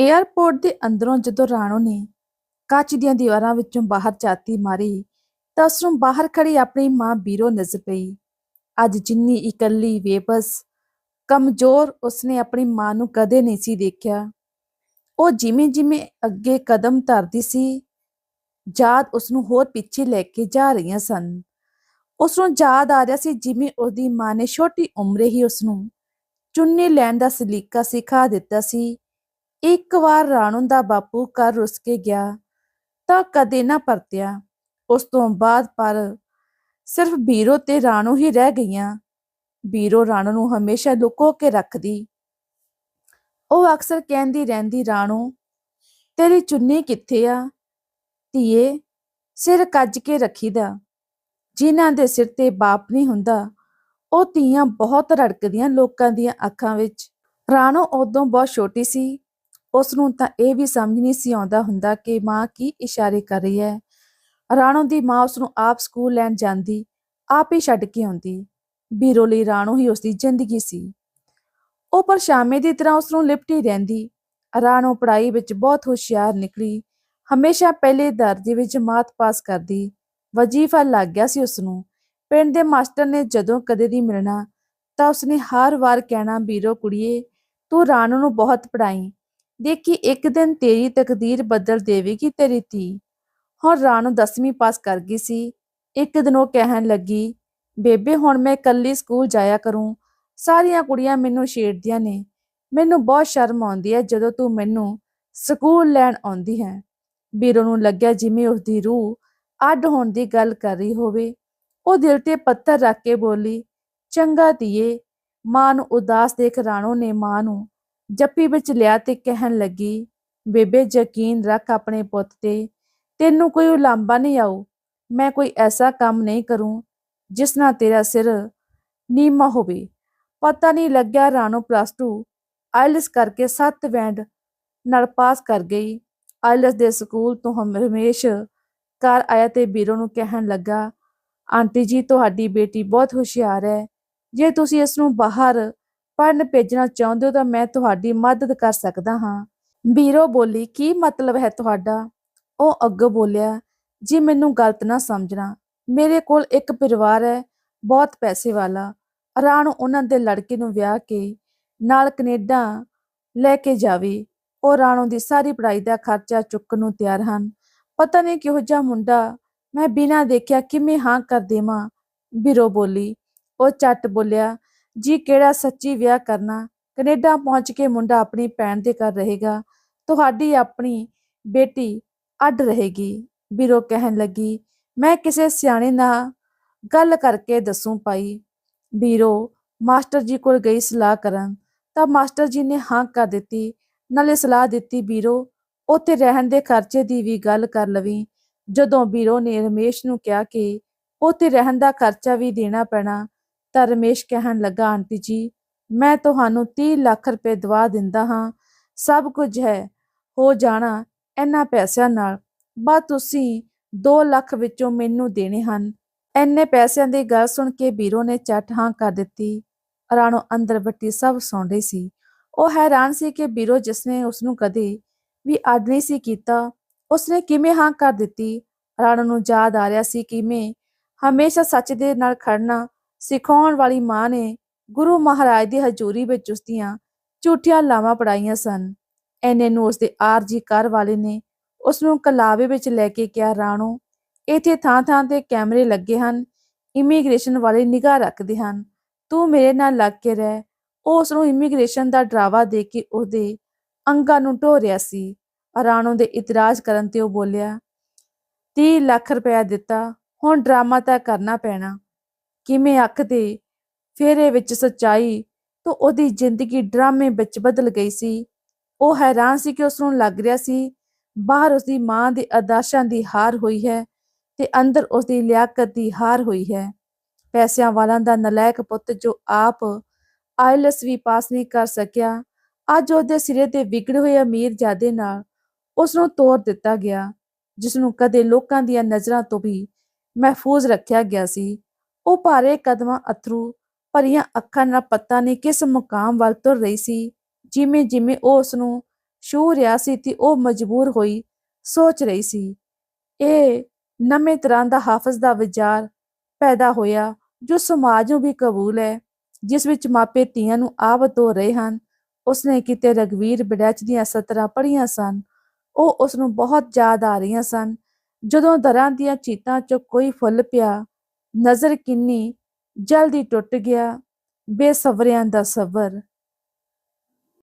Airport ਦੇ ਅੰਦਰੋਂ ਜਦੋਂ ਰਾਣੋ ਨੇ ਕੱਚ ਦੀਆਂ ਦੀਵਾਰਾਂ ਵਿੱਚੋਂ ਬਾਹਰ ਝਾਤੀ ਮਾਰੀ, ਤਾਂ ਉਸ ਨੂੰ ਬਾਹਰ ਖੜੀ ਆਪਣੀ ਮਾਂ ਬੀਰੋ ਨਜ਼ਰ ਪਈ। ਅੱਜ ਜਿੰਨੀ ਇਕੱਲੀ ਬੇਬਸ ਕਮਜ਼ੋਰ ਉਸਨੇ ਆਪਣੀ ਮਾਂ ਨੂੰ ਕਦੇ ਨਹੀਂ ਸੀ ਦੇਖਿਆ। ਉਹ ਜਿਵੇਂ ਜਿਵੇਂ ਅੱਗੇ ਕਦਮ ਧਰਦੀ ਸੀ, ਯਾਦ ਉਸ ਨੂੰ ਹੋਰ ਪਿੱਛੇ ਲੈ ਕੇ ਜਾ ਰਹੀਆਂ ਸਨ। ਉਸ ਨੂੰ ਯਾਦ ਆ ਰਿਹਾ ਸੀ ਜਿਵੇਂ ਉਹਦੀ ਮਾਂ ਨੇ ਛੋਟੀ ਉਮਰੇ ਹੀ ਉਸ ਨੂੰ ਚੁੰਨੀ ਲੈਣ ਦਾ ਸਲੀਕਾ ਸਿਖਾ ਦਿੱਤਾ ਸੀ। ਇੱਕ ਵਾਰ ਰਾਣੂ ਦਾ ਬਾਪੂ ਘਰ ਰੁੱਸ ਕੇ ਗਿਆ ਤਾਂ ਕਦੇ ਨਾ ਪਰਤਿਆ। ਉਸ ਤੋਂ ਬਾਅਦ ਪਰ ਸਿਰਫ ਬੀਰੋ ਤੇ ਰਾਣੂ ਹੀ ਰਹਿ ਗਈਆਂ। ਬੀਰੋ ਰਾਣੂ ਨੂੰ ਹਮੇਸ਼ਾ ਲੁਕੋ ਕੇ ਰੱਖਦੀ। ਉਹ ਅਕਸਰ ਕਹਿੰਦੀ ਰਹਿੰਦੀ, ਰਾਣੂ, ਤੇਰੀ ਚੁੰਨੀ ਕਿੱਥੇ ਆ? ਧੀਏ, ਸਿਰ ਕੱਜ ਕੇ ਰੱਖੀਦਾ। ਜਿਨ੍ਹਾਂ ਦੇ ਸਿਰ ਤੇ ਬਾਪ ਨਹੀਂ ਹੁੰਦਾ, ਉਹ ਧੀਆਂ ਬਹੁਤ ਰੜਕਦੀਆਂ ਲੋਕਾਂ ਦੀਆਂ ਅੱਖਾਂ ਵਿੱਚ। ਰਾਣੋ ਉਦੋਂ ਬਹੁਤ ਛੋਟੀ ਸੀ। ਉਸ ਨੂੰ ਤਾਂ ਇਹ ਵੀ ਸਮਝ ਨਹੀਂ ਸੀ ਆਉਂਦਾ ਹੁੰਦਾ ਕਿ ਮਾਂ ਕੀ ਇਸ਼ਾਰੇ ਕਰ ਰਹੀ ਹੈ। ਰਾਣੋ ਦੀ ਮਾਂ ਉਸ ਨੂੰ ਆਪ ਸਕੂਲ ਲੈਣ ਜਾਂਦੀ, ਆਪ ਹੀ ਛੱਡ ਕੇ ਆਉਂਦੀ। ਬੀਰੋ ਲਈ ਰਾਣੋ ਹੀ ਉਸ ਦੀ ਜ਼ਿੰਦਗੀ ਸੀ। ਉਹ ਪਰ ਸ਼ਾਮੇ ਦੀ ਤਰ੍ਹਾਂ ਉਸ ਨੂੰ ਲਿਪਟੀ ਰਹਿੰਦੀ। ਰਾਣੋ ਪੜ੍ਹਾਈ ਵਿੱਚ ਬਹੁਤ ਹੁਸ਼ਿਆਰ ਨਿਕਲੀ। ਹਮੇਸ਼ਾ ਪਹਿਲੇ ਦਰਜੇ ਵਿੱਚ ਜਮਾਤ ਪਾਸ ਕਰਦੀ। ਵਜ਼ੀਫਾ ਲੱਗ ਗਿਆ ਸੀ ਉਸ ਨੂੰ ਪਿੰਡ ਦੇ ਮਾਸਟਰ ਨੇ ਜਦੋਂ ਕਦੇ ਦੀ ਮਿਲਣਾ, ਤਾਂ ਉਸਨੇ ਹਰ ਵਾਰ ਕਹਿਣਾ ਬੀਰੋ ਕੁੜੀਏ, ਤੂੰ ਰਾਣੋ ਨੂੰ ਬਹੁਤ ਪੜਾਈ ਦੇਖੀ ਇੱਕ ਦਿਨ ਤੇਰੀ ਤਕਦੀਰ ਬਦਲ ਦੇਵੇਗੀ ਤੇਰੀ ਧੀ। ਹੁਣ ਰਾਣੂ 10ਵੀਂ ਪਾਸ ਕਰ ਗਈ ਸੀ। ਇੱਕ ਦਿਨ ਉਹ ਕਹਿਣ ਲੱਗੀ, ਬੇਬੇ, ਹੁਣ ਮੈਂ ਇਕੱਲੀ ਸਕੂਲ ਜਾਇਆ ਕਰੂੰ। ਸਾਰੀਆਂ ਕੁੜੀਆਂ ਮੈਨੂੰ ਛੇੜਦੀਆਂ ਨੇ। ਮੈਨੂੰ ਬਹੁਤ ਸ਼ਰਮ ਆਉਂਦੀ ਹੈ ਜਦੋਂ ਤੂੰ ਮੈਨੂੰ ਸਕੂਲ ਲੈਣ ਆਉਂਦੀ ਹੈ। ਬੀਰੋ ਨੂੰ ਲੱਗਿਆ ਜਿਵੇਂ ਉਸਦੀ ਰੂਹ ਅੱਡ ਹੋਣ ਦੀ ਗੱਲ ਕਰ ਰਹੀ ਹੋਵੇ। ਉਹ ਦਿਲ ਤੇ ਪੱਥਰ ਰੱਖ ਕੇ ਬੋਲੀ, ਚੰਗਾ ਧੀਏ, ਮਾਂ ਨੂੰ ਉਦਾਸ ਦੇਖ ਰਾਣੋ ਨੇ ਮਾਂ ਨੂੰ। ਜੱਫੀ ਵਿੱਚ ਲਿਆ ਤੇ ਕਹਿਣ ਲੱਗੀ, ਬੇਬੇ, ਯਕੀਨ ਰੱਖ ਆਪਣੇ ਪੁੱਤ ਤੇ। ਤੈਨੂੰ ਕੋਈ ਉਲਾਂਭਾ ਨਹੀਂ ਆਊ। ਮੈਂ ਕੋਈ ਐਸਾ ਕੰਮ ਨਹੀਂ ਕਰੂੰ ਜਿਸ ਨਾਲ ਤੇਰਾ ਸਿਰ ਨੀਮਾ ਹੋਵੇ। ਪਤਾ ਨਹੀਂ ਲੱਗਿਆ ਰਾਣੋ ਪਲੱਸ 2 ਆਇਲਸ ਕਰਕੇ 7 ਬੈਂਡ ਨਾਲ ਪਾਸ ਕਰ ਗਈ। ਆਇਲਸ ਦੇ ਸਕੂਲ ਤੋਂ ਹਮ ਰਮੇਸ਼ ਘਰ ਆਇਆ ਤੇ ਬੀਰੋ ਨੂੰ ਕਹਿਣ ਲੱਗਾ, ਆਂਟੀ ਜੀ, ਤੁਹਾਡੀ ਬੇਟੀ ਬਹੁਤ ਹੁਸ਼ਿਆਰ ਹੈ। ਜੇ ਤੁਸੀਂ ਇਸ ਨੂੰ ਬਾਹਰ ਪੜਨ ਭੇਜਣਾ ਚਾਹੁੰਦੇ ਹੋ ਤਾਂ ਮੈਂ ਤੁਹਾਡੀ ਮਦਦ ਕਰ ਸਕਦਾ ਹਾਂ। ਬੀਰੋ ਬੋਲੀ, ਕੀ ਮਤਲਬ ਹੈ ਤੁਹਾਡਾ? ਉਹ ਅੱਗੋਂ ਬੋਲਿਆ, ਜੀ ਮੈਨੂੰ ਗਲਤ ਨਾ ਸਮਝਣਾ। ਮੇਰੇ ਕੋਲ ਇੱਕ ਪਰਿਵਾਰ ਹੈ, ਬਹੁਤ ਪੈਸੇ ਵਾਲਾ। ਰਾਣੋ ਉਹਨਾਂ ਦੇ ਲੜਕੇ ਨੂੰ ਵਿਆਹ ਕੇ ਨਾਲ ਕੈਨੇਡਾ ਲੈ ਕੇ ਜਾਵੇ। ਉਹ ਰਾਣੋ ਦੀ ਸਾਰੀ ਪੜ੍ਹਾਈ ਦਾ ਖਰਚਾ ਚੁੱਕਣ ਨੂੰ ਤਿਆਰ ਹਨ। ਪਤਾ ਨਹੀਂ ਕਿਹੋ ਜਿਹਾ ਮੁੰਡਾ, ਮੈਂ ਬਿਨਾਂ ਦੇਖਿਆ ਕਿਵੇਂ ਹਾਂ ਕਰ ਦੇਵਾਂ। ਬੀਰੋ ਬੋਲੀ, ਉਹ ਚੱਟ ਬੋਲਿਆ ਜੀ ਕਿਹੜਾ ਸੱਚੀ ਵਿਆਹ ਕਰਨਾ? ਕੈਨੇਡਾ ਪਹੁੰਚ ਕੇ ਮੁੰਡਾ ਆਪਣੀ ਭੈਣ ਦੇ ਘਰ ਰਹੇਗਾ। ਤੁਹਾਡੀ ਆਪਣੀ ਬੇਟੀ ਅੱਡ ਰਹੇਗੀ। ਬੀਰੋ ਕਹਿਣ ਲੱਗੀ, ਮੈਂ ਕਿਸੇ ਸਿਆਣੇ ਨਾਲ ਗੱਲ ਕਰਕੇ ਦੱਸੂ ਪਾਈ ਬੀਰੋ ਮਾਸਟਰ ਜੀ ਕੋਲ ਗਈ ਸਲਾਹ ਕਰਨ, ਤਾਂ ਮਾਸਟਰ ਜੀ ਨੇ ਹਾਂ ਕਰ ਦਿੱਤੀ। ਨਾਲੇ ਸਲਾਹ ਦਿੱਤੀ ਬੀਰੋ ਉੱਥੇ ਰਹਿਣ ਦੇ ਖਰਚੇ ਦੀ ਵੀ ਗੱਲ ਕਰ ਲਵੀ। ਜਦੋਂ ਬੀਰੋ ਨੇ ਰਮੇਸ਼ ਨੂੰ ਕਿਹਾ ਕਿ ਉੱਥੇ ਰਹਿਣ ਦਾ ਖਰਚਾ ਵੀ ਦੇਣਾ ਪੈਣਾ ਤਾਂ ਰਮੇਸ਼ ਕਹਿਣ ਲੱਗਾ, ਆਂਟੀ ਜੀ, ਮੈਂ ਤੁਹਾਨੂੰ 30 ਲੱਖ ਰੁਪਏ ਦਵਾ ਦਿੰਦਾ ਹਾਂ। ਸਭ ਕੁਝ ਹੈ, ਹੋ ਜਾਣਾ ਇਹਨਾਂ ਪੈਸਿਆਂ ਨਾਲ। ਬਸ ਤੁਸੀਂ 2 ਲੱਖ ਵਿੱਚੋਂ ਮੈਨੂੰ ਦੇਣੇ ਹਨ। ਇੰਨੇ ਪੈਸਿਆਂ ਦੀ ਗੱਲ ਸੁਣ ਕੇ ਵੀਰੋ ਨੇ ਚੱਟ ਹਾਂ ਕਰ ਦਿੱਤੀ। ਰਾਣੋ ਅੰਦਰ ਬੱਟੀ ਸਭ ਸੌਂ ਰਹੀ ਸੀ। ਉਹ ਹੈਰਾਨ ਸੀ ਕਿ ਬੀਰੋ ਜਿਸਨੇ ਉਸ ਨੂੰ ਕਦੇ ਵੀ ਅੱਡ ਨਹੀਂ ਸੀ ਕੀਤਾ, ਉਸਨੇ ਕਿਵੇਂ ਹਾਂ ਕਰ ਦਿੱਤੀ? ਰਾਣੋ ਨੂੰ ਯਾਦ ਆ ਰਿਹਾ ਸੀ ਕਿਵੇਂ ਹਮੇਸ਼ਾ ਸੱਚ ਦੇ ਨਾਲ ਖੜਨਾ ਸਿਖਾਉਣ ਵਾਲੀ ਮਾਂ ਨੇ ਗੁਰੂ ਮਹਾਰਾਜ ਦੀ ਹਜ਼ੂਰੀ ਵਿੱਚ ਉਸਦੀਆਂ ਝੂਠੀਆਂ ਲਾਵਾਂ ਪੜਾਈਆਂ ਸਨ। ਐਨੇ ਨੂੰ ਉਸਦੇ ਆਰਜੀ ਘਰ ਵਾਲੇ ਨੇ ਉਸ ਨੂੰ ਕਲਾਵੇ ਵਿੱਚ ਲੈ ਕੇ ਕਿਹਾ, ਰਾਣੋ, ਇੱਥੇ ਥਾਂ ਥਾਂ ਤੇ ਕੈਮਰੇ ਲੱਗੇ ਹਨ, ਇਮੀਗ੍ਰੇਸ਼ਨ ਵਾਲੇ ਨਿਗਾਹ ਰੱਖਦੇ ਹਨ। ਤੂੰ ਮੇਰੇ ਨਾਲ ਲੱਗ ਕੇ ਰਹਿ। ਉਹ ਉਸ ਨੂੰ ਇਮੀਗ੍ਰੇਸ਼ਨ ਦਾ ਡਰਾਵਾ ਦੇ ਕੇ ਉਹਦੇ ਅੰਗਾਂ ਨੂੰ ਢੋ ਰਿਹਾ ਸੀ। ਰਾਣੋ ਦੇ ਇਤਰਾਜ਼ ਕਰਨ ਤੇ ਉਹ ਬੋਲਿਆ 30 ਲੱਖ ਰੁਪਇਆ ਦਿੱਤਾ, ਹੁਣ ਡਰਾਮਾ ਤਾਂ ਕਰਨਾ ਪੈਣਾ। ਕਿਵੇਂ ਆਖਦੇ ਫੇਰੇ ਵਿੱਚ ਸੱਚਾਈ ਤੋਂ ਉਹਦੀ ਜ਼ਿੰਦਗੀ ਡਰਾਮੇ ਵਿੱਚ ਬਦਲ ਗਈ ਸੀ। ਉਹ ਹੈਰਾਨ ਸੀ ਕਿ ਉਸ ਨੂੰ ਲੱਗ ਰਿਹਾ ਸੀ, ਬਾਹਰ ਉਸਦੀ ਮਾਂ ਦੇ ਅਦਾਸ਼ਾਂ ਦੀ ਹਾਰ ਹੋਈ ਹੈ ਤੇ ਅੰਦਰ ਉਸਦੀ ਲਿਆਕਤ ਦੀ ਹਾਰ ਹੋਈ ਹੈ। ਪੈਸਿਆਂ ਵਾਲਾਂ ਦਾ ਨਲਾਇਕ ਪੁੱਤ ਜੋ ਆਪ ਆਇਲਸ ਵੀ ਪਾਸ ਨਹੀਂ ਕਰ ਸਕਿਆ, ਅੱਜ ਉਹਦੇ ਸਿਰੇ ਤੇ ਵਿਗੜੇ ਹੋਏ ਅਮੀਰ ਜਾਦੇ ਨਾਲ ਉਸ ਨੂੰ ਤੋੜ ਦਿੱਤਾ ਗਿਆ ਜਿਸ ਨੂੰ ਕਦੇ ਲੋਕਾਂ ਦੀਆਂ ਨਜ਼ਰਾਂ ਤੋਂ ਵੀ ਮਹਿਫੂਜ਼ ਰੱਖਿਆ ਗਿਆ ਸੀ। ਉਹ ਭਾਰੇ ਕਦਮਾਂ ਅਥਰੂ ਭਰੀਆਂ ਅੱਖਾਂ ਨਾਲ ਪਤਾ ਨਹੀਂ ਕਿਸ ਮੁਕਾਮ ਵੱਲ ਤੁਰ ਰਹੀ ਸੀ। ਜਿਵੇਂ ਜਿਵੇਂ ਉਹ ਉਸ ਨੂੰ ਛੂ ਰਿਹਾ ਸੀ ਤੇ ਉਹ ਮਜਬੂਰ ਹੋਈ ਸੋਚ ਰਹੀ ਸੀ। ਇਹ ਨਵੇਂ ਤਰ੍ਹਾਂ ਦਾ ਹਾਫਜ਼ ਦਾ ਵਿਚਾਰ ਪੈਦਾ ਹੋਇਆ, ਜੋ ਸਮਾਜ ਨੂੰ ਵੀ ਕਬੂਲ ਹੈ। ਜਿਸ ਵਿੱਚ ਮਾਪੇ ਧੀਆਂ ਨੂੰ ਆਪ ਹੋ ਰਹੇ ਹਨ, ਉਸਨੇ ਕਿਤੇ ਰਗਵੀਰ ਬੜੈਚ ਦੀਆਂ ਸਤਰਾਂ ਪੜ੍ਹੀਆਂ ਸਨ, ਉਹ ਉਸ ਨੂੰ ਬਹੁਤ ਯਾਦ ਆ ਰਹੀਆਂ ਸਨ। ਜਦੋਂ ਦਰਾਂ ਦੀਆਂ ਚੀਤਾਂ 'ਚੋਂ ਕੋਈ ਫੁੱਲ ਪਿਆ ਨਜ਼ਰ ਕਿੰਨੀ ਜਲਦੀ ਟੁੱਟ ਗਿਆ ਬੇਸਬਰਿਆਂ ਦਾ ਸਬਰ